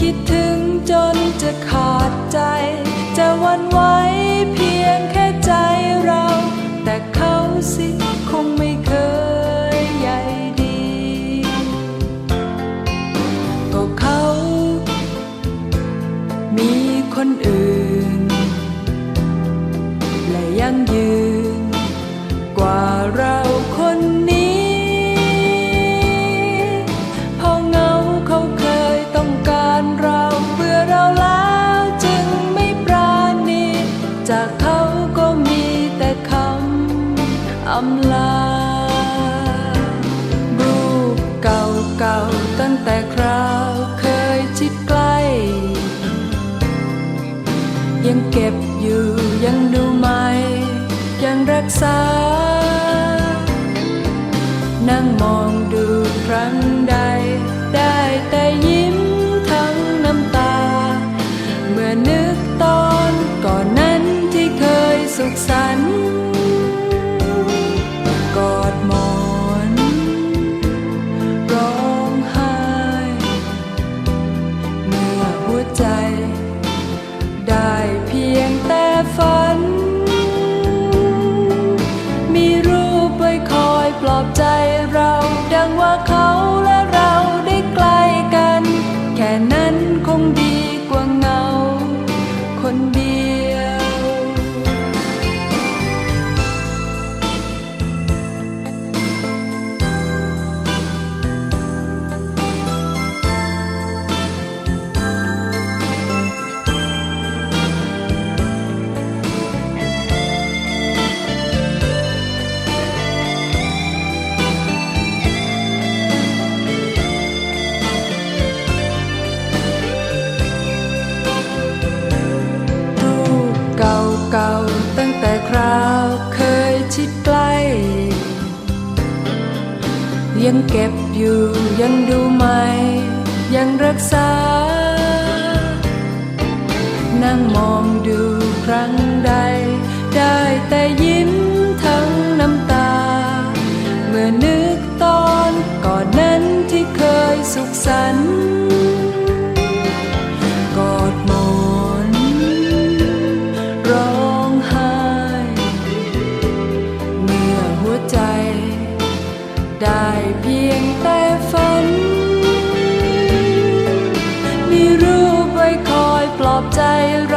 คิดถึงจนจะขาดใจ จะวันไหวเพียงแค่ใจเรา แต่เขาสิคงไม่เคยใยดี ก็เขา มีคนอื่น และยังยืน ก็มีแต่คำอำลา รูปเก่าๆตั้งแต่คราวเคยชิดใกล้ ยังเก็บอยู่ยังดูไหม ยังรักษา นั่งมองดูครั้ง ยง ยังเก็บอยู่ยังดูไหมยังรักษา นั่งมองดูครั้งใด ได้แต่ยิ้ม style